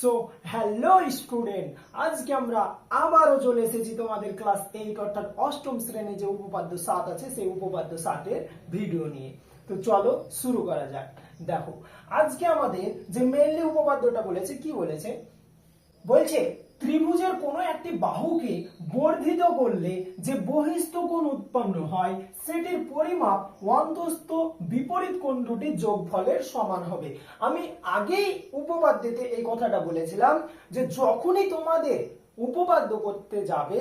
So hello student আজকে আমরা আবারও চলে এসেছি তোমাদের ক্লাস এইট অর্থাৎ অষ্টম শ্রেণি যে উপপাদ্য সাত আছে, সেই উপপাদ্য সাতের ভিডিও নিয়ে। তো চলো শুরু করা যাক। দেখো, আজকে আমাদের যে মেনলি উপপাদ্যটা বলেছে, কি বলেছে? বলছে, ত্রিভুজের কোনো একটি বাহুকে বর্ধিত করলে যে বহিস্থ কোণ উৎপন্ন হয় সেটির পরিমাপ অন্তস্থ বিপরীত কোণ দুটির যোগফলের সমান হবে। আমি আগেই উপপাদ্যতে এই কথাটা বলেছিলাম যে যখনই তোমাদের উপপাদ্য করতে যাবে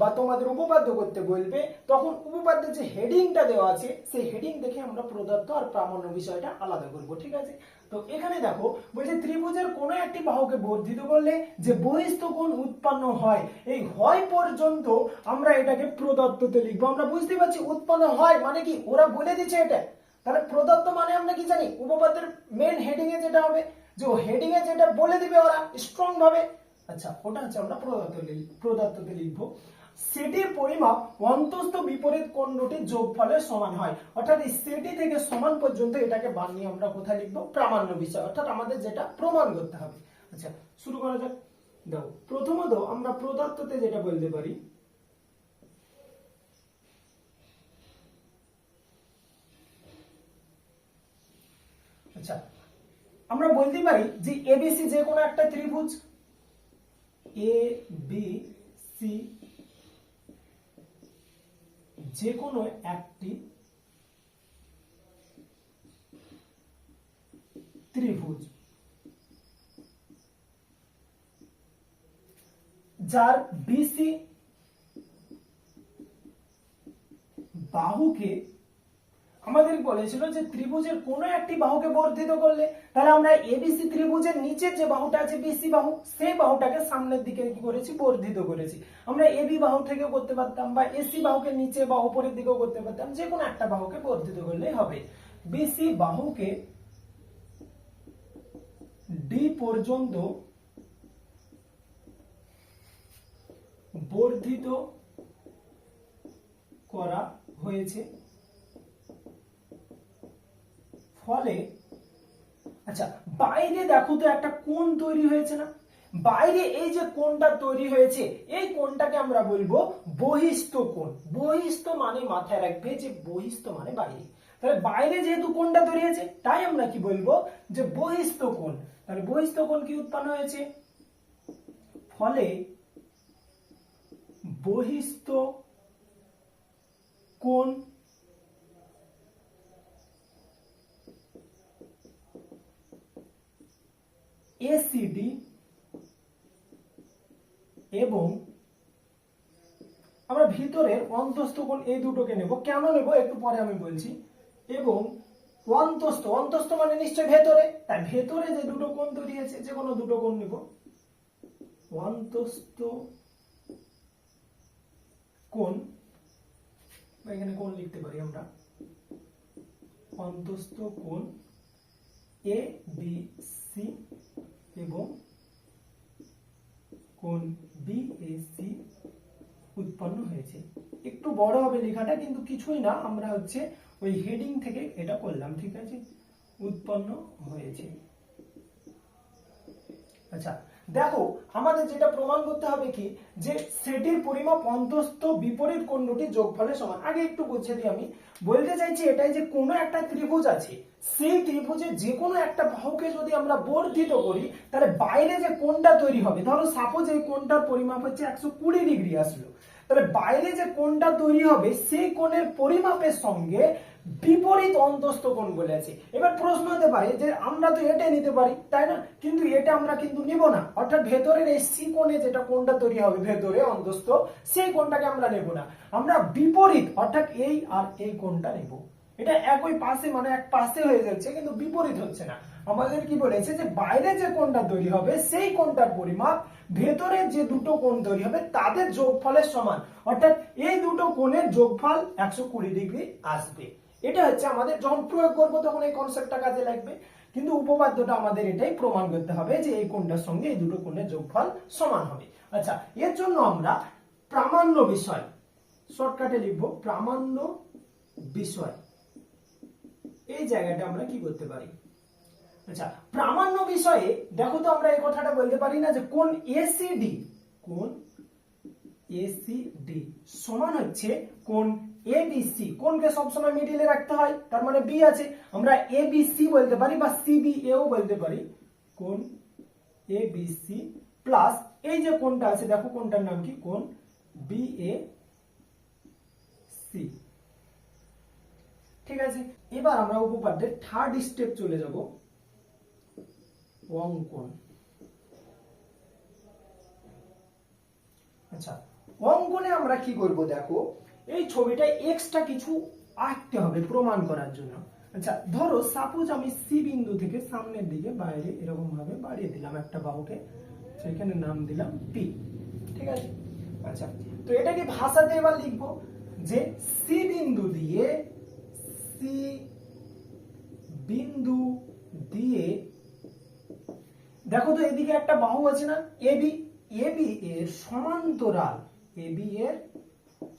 বা তোমাদের উপপাদ্য করতে বলবে, তখন উপপাদ্যের যে হেডিংটা দেওয়া আছে, সেই হেডিং দেখে আমরা প্রদত্ত আর প্রামাণ্য বিষয়টা আলাদা করব, ঠিক আছে? তো এখানে দেখো, বলছে ত্রিভুজের কোনো একটি বাহুকে বর্ধিত করলে যে বহিস্থ কোণ উৎপন্ন হয়, এই হয় পর্যন্ত আমরা এটাকে প্রদত্ততে লিখব। আমরা বুঝতে পারছি উৎপন্ন হয় মানে কি? ওরা বলে দিচ্ছে এটা। তাহলে প্রদত্ত মানে আমরা কি জানি? উপপাদ্যের মেন হেডিং এ যেটা হবে, যে হেডিং এ যেটা বলে দিবে ওরা স্ট্রং ভাবে। আচ্ছা ওটা হচ্ছে আমরা প্রদত্ত প্রদত্ততে লিখব। সেটির পরিমাপ অন্তস্থ বিপরীত দুটির যোগফলের সমান হয়। অর্থাৎ এই সেটি থেকে সমান পর্যন্ত এটাকে বানিয়ে আমরা কোথায় লিখব? প্রামাণ্য বিষয়। অর্থাৎ আমাদের যেটা প্রমাণ করতে হবে। আচ্ছা শুরু করা যাক। দেখো প্রথমত আমরা প্রদত্ততে যেটা বলতে পারি আচ্ছা আমরা বলতে পারি যে এবিসি যে কোনো একটা ত্রিভুজ, এ, বি, সি যে কোনো একটি ত্রিভুজ যার বিসি বাহুকে আমাদের বলেছিল যে ত্রিভুজের কোনো একটি বাহুকে বর্ধিত করলে, তাহলে আমরা এবিসি ত্রিভুজের নিচের যে বাহুটা আছে বিসি বাহু, সেই বাহুটাকে সামনের দিকে কি করেছি? বর্ধিত করেছি। আমরা এবি বাহু থেকেও করতে পারতাম বা এসি বাহুকে নিচে বা উপরের দিকেও করতে পারতাম, যে কোনো একটা বাহুকে বর্ধিত করলেই হবে। বিসি বাহুকে ডি পর্যন্ত বর্ধিত করা হয়েছে। ফলে আচ্ছা বাইরে দেখো তো একটা কোণ তৈরি হয়েছে না? বাইরে এই যে কোণটা তৈরি হয়েছে, এই কোণটাকে আমরা বলব বহিস্থ কোণ। বহিস্থ মানে মাথায় রাখবে যে বহিস্থ মানে বাইরে। তাহলে বাইরে যেহেতু কোণটা তৈরি হয়েছে, তাই আমরা কি বলব যে বহিস্থ কোণ। তাহলে বহিস্থ কোণ কি উৎপন্ন হয়েছে? ফলে বহিস্থ কোণ এসিডি এবং আমরা ভিতরের অন্তস্থ কোণ এই দুটোকে নেব। কেন নেব? একটু পরে আমি বলছি। এবং অন্তস্থ অন্তস্থ মানে নিশ্চয় ভেতরে। তাই ভেতরে যে দুটো কোণ তৈরি হয়েছে, যে কোনো দুটো কোণ নেব। অন্তস্থ বা এখানে কোণ লিখতে পারি আমরা। অন্তস্থ কোণ এ বি সি এবং কোণ বি এ সি উৎপন্ন হয়েছে। একটু বড় হবে লেখাটা, কিন্তু কিছুই না। আমরা হচ্ছে ওই হেডিং থেকে এটা করলাম, ঠিক আছে? উৎপন্ন হয়েছে। আচ্ছা দেখো, আমাদের যেটা প্রমাণ করতে হবে কি, যে সেটির পরিমাপ অন্তস্থ বিপরীত কোণ যোগফলের সমান। আগে একটু বুঝে দিই আমি। বলতে চাইছি এটাই যে কোনো একটা ত্রিভুজ আছে সেই ত্রিভুজের যে কোনো একটা বাহুকে যদি আমরা বর্ধিত করি, তাহলে বাইরে যে কোণটা তৈরি হবে, ধরো সাপোজ এই কোণটার পরিমাপ হচ্ছে একশো কুড়ি ডিগ্রি আসলো, তাহলে বাইরে যে কোণটা তৈরি হবে, সেই কোণের পরিমাপের সঙ্গে বিপরীত অন্তস্থ কোণ বলেছে এবার প্রশ্ন হতে পারে যে, আমরা তো এটা নিতে পারি, তাই না? কিন্তু এটা আমরা কিন্তু নিব না। অর্থাৎ ভেতরের এই সি কোণে যেটা কোণটা তৈরি হবে, ভেতরে অন্তস্থ, সেই কোণটাকে আমরা নেব না। আমরা বিপরীত, অর্থাৎ এই আর এই কোণটা নেব। এটা একই পাশে মানে এক পাশে হয়ে যাচ্ছে, কিন্তু বিপরীত হচ্ছে না। আমাদের কি বলেছে যে, বাইরে যে কোণটা তৈরি হবে, সেই কোণটার পরিমাপ ভেতরে যে দুটো কোণ তৈরি হবে, তাদের যোগফলের সমান। অর্থাৎ এই দুটো কোণের যোগফল একশো কুড়ি ডিগ্রি আসবে। এটা হচ্ছে আমাদের, যখন প্রয়োগ করব তখন এই কনসেপ্টটা কাজে লাগবে। কিন্তু উপপাদ্যটা আমাদের এটাই প্রমাণ করতে হবে যে, এই কোণটার সঙ্গে এই দুটো কোণের যোগফল সমান হবে। আচ্ছা এর জন্য আমরা প্রামাণ্য বিষয় শর্টকাটে লিখব প্রামাণ্য বিষয়। এই জায়গাটা আমরা কি করতে পারি? আচ্ছা প্রামাণ্য বিষয়ে দেখো তো আমরা এই কথাটা বলতে পারি না যে কোন এসিডি কোন এসিডি সমান হচ্ছে কোন এবিসি কোনকে সবসময় মিডিলে রাখতে হয়? তার মানে বি আছে। আমরা এবিসি বলতে পারি বা সিবিএও বলতে পারি। কোন এবিসি প্লাস এই যে কোনটা আছে, দেখো কোনটার নাম কি? কোন বিএ সি ঠিক আছে? এবার আমরা উপপাদ্যের থার্ড স্টেপ চলে যাব। অঙ্কন। আচ্ছা অঙ্কনে আমরা কি করব দেখো? এই ছবিটা এক্সট্রা কিছু আঁকতে হবে প্রমাণ করার জন্য। আচ্ছা ধরো সাপোজ আমি সি বিন্দু থেকে সামনের দিকে বাইরে এরকম ভাবে বাড়িয়ে দিলাম একটা বাহুকে। সেখানে নাম দিলাম পি ঠিক আছে? আচ্ছা তো এটাকে ভাষাতে এবার লিখব যে সি বিন্দু দিয়ে সি বিন্দু দিয়ে, দেখো তো এদিকে একটা বাহু আছে না? এবি এবি এর সমান্তরাল এবি এর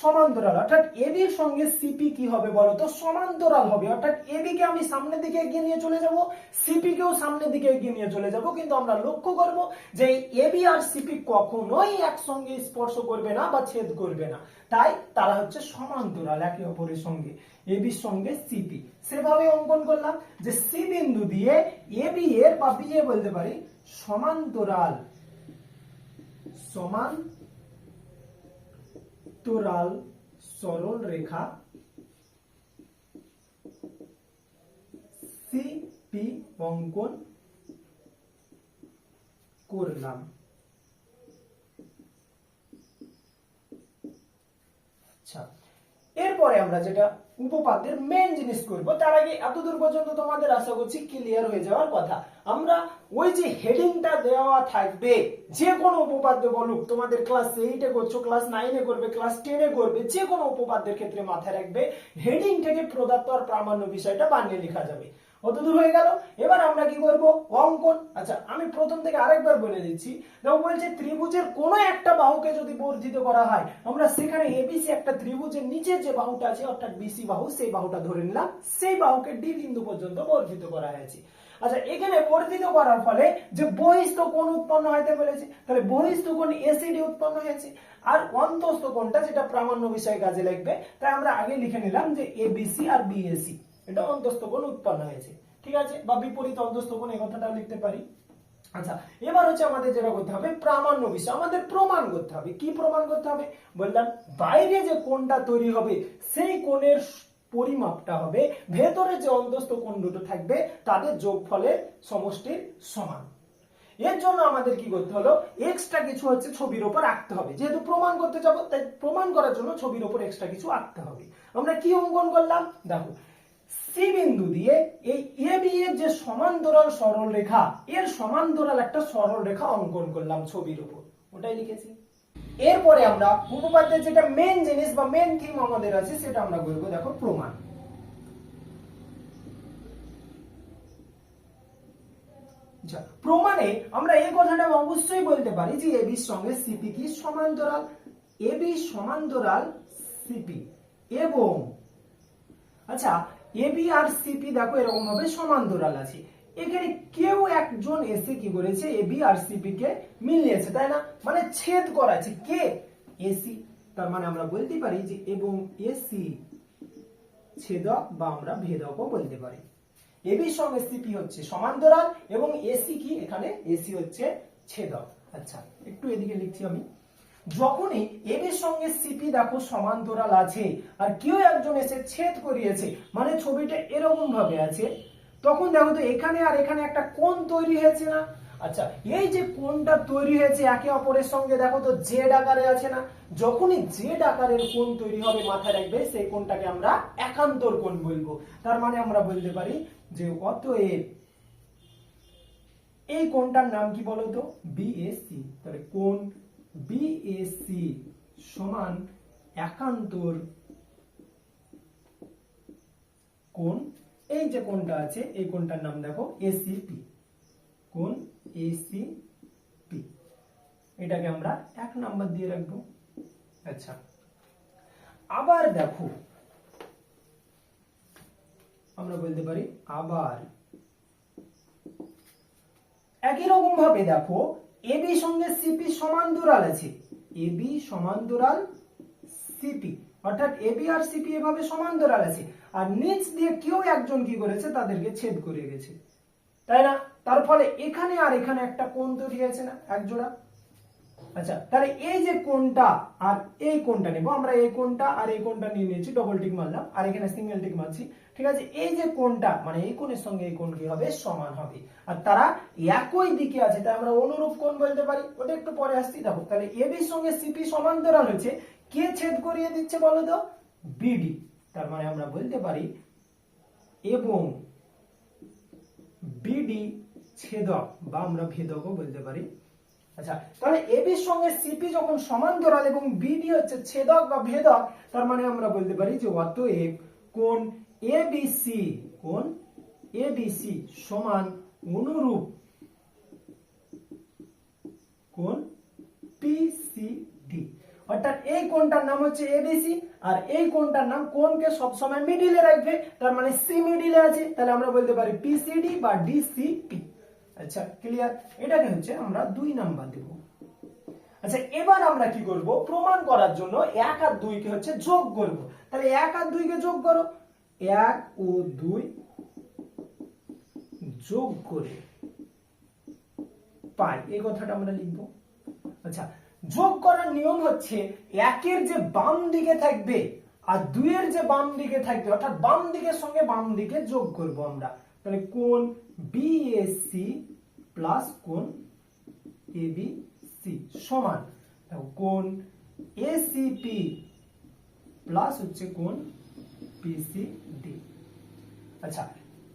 সমান্তরাল। অর্থাৎ এবি এর সঙ্গে সিপি কি হবে বলো তো? সমান্তরাল হবে। অর্থাৎ এবি কে আমি সামনের দিকে এগিয়ে নিয়ে চলে যাব সিপি কেও সামনের দিকে এগিয়ে নিয়ে চলে যাব। কিন্তু আমরা লক্ষ্য করব যে এবি আর সিপি কখনোই একসঙ্গে স্পর্শ করবে না বা ছেদ করবে না। তাই তারা হচ্ছে সমান্তরাল, একে অপরের সঙ্গে। এবির সঙ্গে সিপি সেভাবে অঙ্কন করলাম যে সি বিন্দু দিয়ে এবি এর বা বি বলতে পারি সমান্তরাল, সমান তোরাল সরল রেখা সিপি অঙ্কন করলাম। আচ্ছা এরপরে আমরা যেটা উপপাদ্যের মেন জিনিস করব, তার আগে এতদূর পর্যন্ত তোমাদের আশা করছি ক্লিয়ার হয়ে যাওয়ার কথা। আমরা ওই যে হেডিংটা দেওয়া থাকবে, যে কোনো উপপাদ্য বলুক, তোমাদের ক্লাস এইটে করছ ক্লাস নাইনে করবে ক্লাস টেনে করবে, যে কোনো উপপাদ্যের ক্ষেত্রে মাথায় রাখবে হেডিং থেকে প্রদত্ত আর প্রামাণ্য বিষয়টা বানিয়ে লেখা যাবে। অতদূর হয়ে গেল। এবার আমরা কি করব? অঙ্কন। আচ্ছা আমি প্রথম থেকে আরেকবার বলে দিচ্ছি। দেখো, বলছে ত্রিভুজের কোনো একটা বাহুকে যদি বর্ধিত করা হয়, আমরা সেখানে এবিসি একটা ত্রিভুজের নিচে যে বাহুটা আছে, অর্থাৎ বিসি বাহু, সেই বাহুটা ধরে নিলাম। সেই বাহুকে ডি বিন্দু পর্যন্ত বর্ধিত করা হয়েছে। আচ্ছা এখানে বর্ধিত করার ফলে যে বহিস্থ কোণ উৎপন্ন হতে বলেছে, তাহলে বহিস্থ কোণ এসিডি উৎপন্ন হয়েছে। আর অন্তস্থ কোণটা যেটা প্রামাণ্য বিষয়ে কাজে লাগবে, তাই আমরা আগে লিখে নিলাম যে এবিসি আর বিএসি এটা অন্তস্থ কোণ উৎপন্ন হয়েছে। ঠিক আছে? বা বিপরীত অন্তস্থ কোণ এই কথাটাও লিখতে পারি। আচ্ছা এবার হচ্ছে আমাদের যেটা করতে হবে, প্রামাণ্য বিষয়। আমাদের প্রমাণ করতে হবে। কি প্রমাণ করতে হবে? বললাম, বাইরে যে কোনটা তৈরি হবে, সেই কোণের পরিমাপটা হবে। ভেতরে যে অন্তস্থ কোণ দুটো থাকবে, তাদের যোগফলের সমষ্টির সমান। এর জন্য আমাদের কি করতে হলো? এক্সট্রা কিছু হচ্ছে ছবির উপর আঁকতে হবে। যেহেতু প্রমাণ করতে যাব, তাই প্রমাণ করার জন্য ছবির উপর এক্সট্রা কিছু আঁকতে হবে। আমরা কি অঙ্কন করলাম? দেখো সি বিন্দু দিয়ে এই এ বি এর যে সমান্তরাল সরল রেখা এর সমান্তরাল একটা সরল রেখা অঙ্কন করলাম ছবির উপর। ওটাই লিখেছি। এরপরে আমরা উপপাদ্যের যেটা মেন জিনিস বা মেন থিম আমাদের আছে, সেটা আমরা বলব, দেখো, প্রমাণ। প্রমাণে আমরা এই কথাটা অবশ্যই বলতে পারি যে এবি সঙ্গে সিপি কি সমান্তরাল? এবি সমান্তরাল সিপি এবং আচ্ছা এবি আর সিপি দেখো এরকম ভাবে সমান্তরাল আছে। এখানে কেউ একজন এসে কি করেছে? এবি আর সিপি কে মিলিয়েছে, তাই না? মানে ছেদ করাছে। কে? এসি তার মানে আমরা বলতে পারি যে এবং এসি ছেদক বা আমরা ভেদকও বলতে পারি। এবির সঙ্গে সিপি হচ্ছে সমান্তরাল এবং এসি কি? এখানে এসি হচ্ছে ছেদক। আচ্ছা একটু এদিকে লিখছি আমি। যখনই এবির সঙ্গে সিপি দেখো সমান্তরাল আছে, আর কেউ একজন এসে ছেদ করিয়েছে মানে ছবিটা এরকম ভাবে আছে তখন দেখো তো এখানে আর এখানে একটা কোণ তৈরি হয়েছে না। আচ্ছা এই যে কোণটা তৈরি হয়েছে একে অপরের সঙ্গে, দেখো তো জেড আকারে আছে না। যখনই জেড আকারের কোণ তৈরি হবে মাথায় রাখবে, সেই কোণটাকে আমরা একান্তর কোণ বলব। তার মানে আমরা বলতে পারি যে অতএব এই কোণটার নাম কি বলতো বিএসসি তাহলে কোণ বিএসসি সমান একান্তর কোণ এই যে কোনটা আছে, এই কোনটার নাম দেখো এসিপি কোণ এসিপি এটাকে আমরা এক নাম্বার দিয়ে রাখব। আচ্ছা। আবার দেখো, আমরা বলতে পারি আবার। একই রকম ভাবে দেখো এবি সঙ্গে সিপি সমান্তরাল আছে। এবি সমান্তরাল সিপি অর্থাৎ এবি আর সিপি এভাবে সমান্তরাল আছে। আর নিচ দিয়ে কেউ একজন কি করেছে? তাদেরকে ছেদ করে গেছে। তাই না? তার ফলে এখানে আর এখানে একটা কোণ তৈরি হয়েছে না, এক জোড়া। আচ্ছা তাহলে এই যে কোনটা আর এই কোনটা নেব। আমরা এই কোনটা আর এই কোনটা নিয়ে নিয়েছি ডবল টিক মারলাম। আর এখানে সিঙ্গেল টিক মারছি। ঠিক আছে? এই যে কোনটা মানে এই কোণের সঙ্গে এই কোণ কি হবে, সমান হবে। আর তারা একই দিকে আছে, তাই আমরা অনুরূপ কোণ বলতে পারি। ওটা একটু পরে আসছি। দেখো, তাহলে এবির সঙ্গে সিপি সমান্তরাল হচ্ছে কে ছেদ করিয়ে দিচ্ছে বলো তো? বিডি তার মানে আমরা বলতে পারি এবং বিডি ছেদক বা আমরা ভেদকও বলতে পারি। আচ্ছা তাহলে এবির সঙ্গে সিপি যখন সমান্তরাল এবং বিডি হচ্ছে ছেদক বা ভেদক, তার মানে আমরা বলতে পারি যে অতএব কোন এবিসি কোণ এবিসি সমান অনুরূপ কোণ পিসিডি অর্থাৎ এই কোণটার নাম হচ্ছে এবিসি আর এই কোণটার নাম কোণকে সবসময় মিডিলে রাখবে, তার মানে সি মিডিলে আছে, তাহলে আমরা বলতে পারি পিসিডি বা ডিসিপি আচ্ছা ক্লিয়ার এটাকে হচ্ছে আমরা দুই নাম্বার দেব। আচ্ছা এবার আমরা কি করব? প্রমাণ করার জন্য এক আর দুইকে হচ্ছে যোগ করব। তাহলে এক আর দুইকে যোগ করো। এক ও দুই যোগ করে পাই। এই কথাটা আমরা লিখব। আচ্ছা যোগ করার নিয়ম হচ্ছে একের যে বাম দিকে থাকবে আর দুইয়ের যে বাম দিকে থাকবে, অর্থাৎ বাম দিকের সঙ্গে বাম দিকে যোগ করব আমরা। তাহলে কোন বিএসসি প্লাস কোন এবিসি সমান। কোন এসিপি প্লাস হচ্ছে কোন পিসিডি আচ্ছা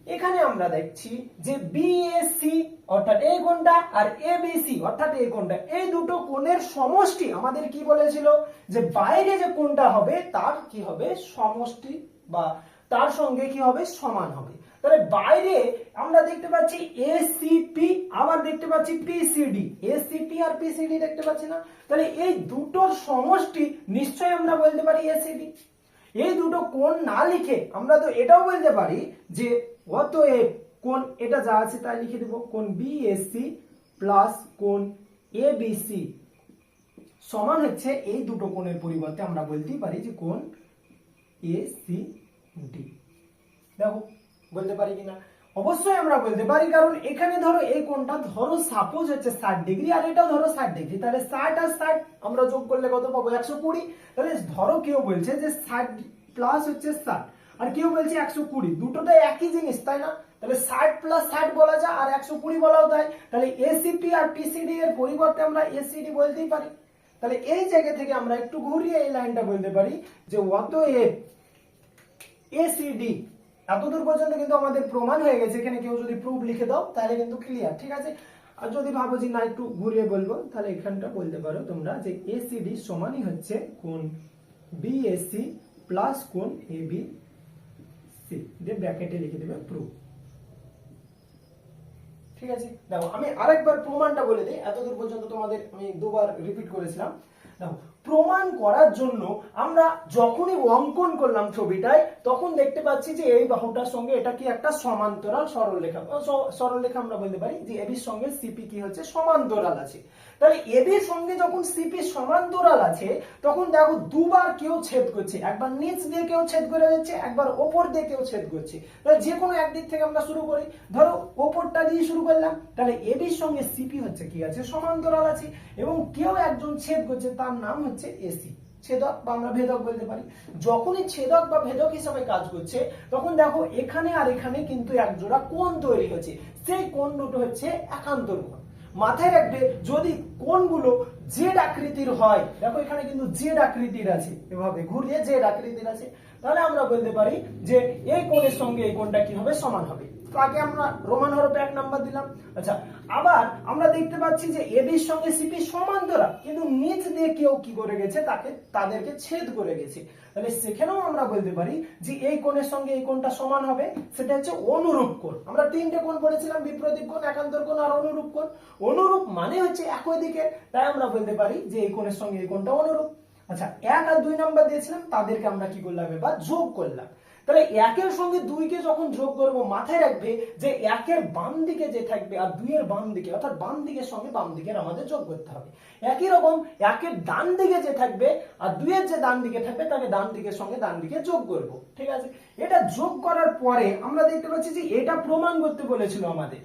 এখানে আমরা দেখছি যে বিএসসি অর্থাৎ এই কোণটা আর এবিসি অর্থাৎ এই কোণটা এই দুটো কোণের সমষ্টি আমাদের কি বলেছিল? যে বাইরে যে কোণটা হবে, তার কি হবে? সমষ্টি বা তার সঙ্গে কি হবে? সমান হবে। তাহলে বাইরে আমরা দেখতে পাচ্ছি এসিপি আবার দেখতে পাচ্ছি পিসিডি এসিপি আর পিসিডি দেখতে পাচ্ছি না। তাহলে এই দুটোর সমষ্টি নিশ্চয়ই আমরা বলতে পারি এসিডি এই দুটো কোণ না লিখে আমরা তো এটাও বলতে পারি যে অতএব কোণ এটা যা আছে তাই লিখে দেব কোণ বিএসসি প্লাস কোণ এবিসি সমান হচ্ছে এই দুটো কোণের পরিবর্তে আমরা বলতেই পারি যে কোণ এসি ডি দেখো, বলতে পারি কিনা? অবশ্যই আমরা বলতে পারি, কারণ এখানে ধরো এই কোণটা ধরো সাপোজ হচ্ছে ষাট ডিগ্রি আর এটাও ধরো ষাট ডিগ্রি। তাহলে ষাট আর ষাট আমরা যোগ করলে কত পাবো? একশো কুড়ি। তাহলে ধরো কেউ বলছে যে ষাট প্লাস হচ্ছে ষাট। আর কেউ বলছে একশো কুড়ি। দুটোটা একই জিনিস, তাই না? তাহলে ষাট প্লাস ষাট বলা যায়, আর একশো কুড়ি বলাও তাই। তাহলে এসিপি আর পিসিডি এর পরিবর্তে আমরা এসিডি বলতেই পারি। তাহলে এই জায়গা থেকে আমরা একটু ঘুরিয়ে এই লাইনটা বলতে পারি যে অতএব এসিডি এতদূর পর্যন্ত কিন্তু আমাদের প্রমাণ হয়ে গেছে। এখানে কেউ যদি প্রুফ লিখে দাও, তাহলে কিন্তু ক্লিয়ার ঠিক আছে? আর যদি ভাবো যে না, একটু ঘুরিয়ে বলব, তাহলে এখানটা বলতে পারো তোমরা যে এসিডি সমানই হচ্ছে কোন বিএসসি প্লাস কোন এবি সি দিয়ে ব্র্যাকেটে লিখে দেবে ঠিক আছে? দেখো, আমি আরেকবার প্রমাণটা বলে দিই। এতদূর পর্যন্ত তোমাদের আমি দুবার রিপিট করেছিলাম। দেখো, প্রমাণ করার জন্য আমরা যখনই অঙ্কন করলাম ছবিটায়, তখন দেখতে পাচ্ছি যে এই বাহুটার সঙ্গে এটা কি একটা সমান্তরাল সরলরেখা। সরলরেখা আমরা বলতে পারি যে এবির সঙ্গে সিপি কি হচ্ছে? সমান্তরাল আছে। তাহলে এবির সঙ্গে যখন সিপি সমান্তরাল আছে, তখন দেখো দুবার কেউ ছেদ করছে। একবার নিচ দিয়ে কেউ ছেদ করে যাচ্ছে, একবার ওপর দিয়ে কেউ ছেদ করছে। তাহলে যে কোনো একদিক থেকে আমরা শুরু করি। ধরো ওপরটা দিয়ে শুরু করলাম, তাহলে এবির সঙ্গে সিপি হচ্ছে কি আছে? সমান্তরাল আছে। এবং কেউ একজন ছেদ করছে, তার নাম হচ্ছে এসি ছেদক বা আমরা ভেদক বলতে পারি। যখনই ছেদক বা ভেদক হিসাবে কাজ করছে, তখন দেখো এখানে আর এখানে কিন্তু এক জোড়া কোণ তৈরি হচ্ছে। সেই কোণ দুটো হচ্ছে একান্তর কোণ। মাথায় রাখবে যদি কোনগুলো জেড আকৃতির হয়। দেখো এখানে কিন্তু জেড আকৃতির আছে। এভাবে ঘুরিয়ে জেড আকৃতির আছে। তাহলে আমরা বলতে পারি যে এই কোণের সঙ্গে এই কোণটা কি হবে সমান হবে? আগে আমরা রোমান হরফে এক নাম্বার দিলাম। আচ্ছা আবার আমরা দেখতে পাচ্ছি যে এবির সঙ্গে সিপি কিন্তু নিচ দিয়ে কেউ কি করে গেছে? তাকে, তাদেরকে ছেদ করে গেছে। তাহলে সেখানেও আমরা বলতে পারি যে এই কোণের সঙ্গে এই কোণটা সমান হবে, সেটা হচ্ছে অনুরূপ কোণ। আমরা তিনটে কোণ পড়েছিলাম বিপ্রতীপ কোণ, একান্তর কোণ আর অনুরূপ কোণ। অনুরূপ মানে হচ্ছে একই দিকে। তাই আমরা বলতে পারি যে এই কোণের সঙ্গে এই কোণটা অনুরূপ। আচ্ছা এক আর দুই নাম্বার দিয়েছিলাম, তাদেরকে আমরা কি করলাম এবার? যোগ করলাম। তাহলে একের সঙ্গে দুইকে যখন যোগ করব, মাথায় রাখবে যে একের বাম দিকে যে থাকবে আর দুইয়ের বাম দিকে, অর্থাৎ বাম দিকের সঙ্গে বাম দিকের আমাদের যোগ করতে হবে। একই রকম একের ডান দিকে যে থাকবে আর দুইয়ের যে ডান দিকে থাকবে, তাকে ডান দিকের সঙ্গে ডান দিকে যোগ করব। ঠিক আছে? এটা যোগ করার পরে আমরা দেখতে পাচ্ছি যে এটা প্রমাণ করতে বলেছিল আমাদের।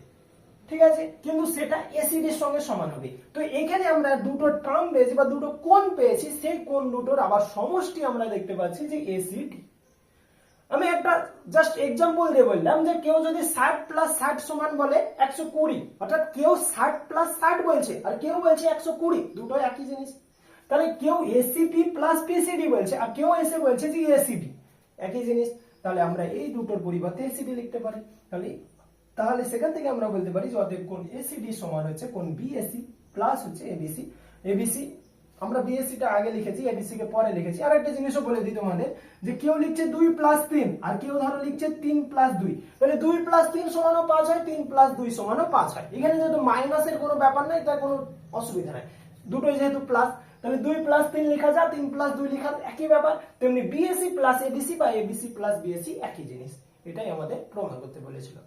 ঠিক আছে? কিন্তু সেটা এসিডির সঙ্গে সমান হবে। তো এখানে আমরা দুটো টার্ম পেয়েছি বা দুটো কোণ পেয়েছি, সেই কোণ দুটোর আবার সমষ্টি আমরা দেখতে পাচ্ছি যে এসিডি আমি একটা জাস্ট এক্সাম্পল দিয়ে বললাম যে কেউ যদি ষাট প্লাস ষাট সমান বলে একশো কুড়ি, অর্থাৎ কেউ ষাট প্লাস ষাট বলছে আর কেউ বলছে একশো কুড়ি দুটো একই জিনিস। তাহলে কেউ এসিপি প্লাস পিসিডি বলছে আর কেউ এসে বলছে যে এসিডি একই জিনিস। তাহলে আমরা এই দুটোর পরিবর্তে এসিডি লিখতে পারি। তাহলে তাহলে সেখান থেকে আমরা বলতে পারি যে অতএব কোন এসিডি সমান হচ্ছে কোন বিএসি প্লাস হচ্ছে এবিসি এবিসি আমরা বিএসসি টা আগে লিখেছি এবিসি কে পরে লিখেছি। আর একটা জিনিসও বলে দিই তোমাদের যে কেউ লিখছে দুই প্লাস তিন, আর কেউ ধরো লিখছে তিন প্লাস দুই। তাহলে দুই প্লাস তিন সমানও পাঁচ হয়, তিন প্লাস দুই সমানও পাঁচ হয়। এখানে যেহেতু মাইনাসের কোনো ব্যাপার নাই, তার কোনো অসুবিধা নাই। দুটোই যেহেতু প্লাস তাহলে দুই প্লাস তিন লেখা যা তিন প্লাস দুই লেখা একই ব্যাপার। তেমনি বিএসসি প্লাস এবিসি বা এবিসি প্লাস বিএসসি একই জিনিস। এটাই আমাদের প্রমাণ করতে বলেছিল।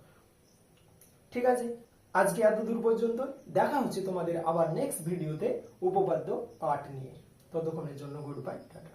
ঠিক আছে? আজকে এত দূর পর্যন্ত দেখা হচ্ছে তোমাদের আবার নেক্সট ভিডিওতে উপপাদ্য পাঠ নিয়ে। ততক্ষণের জন্য গুড বাই টাটা।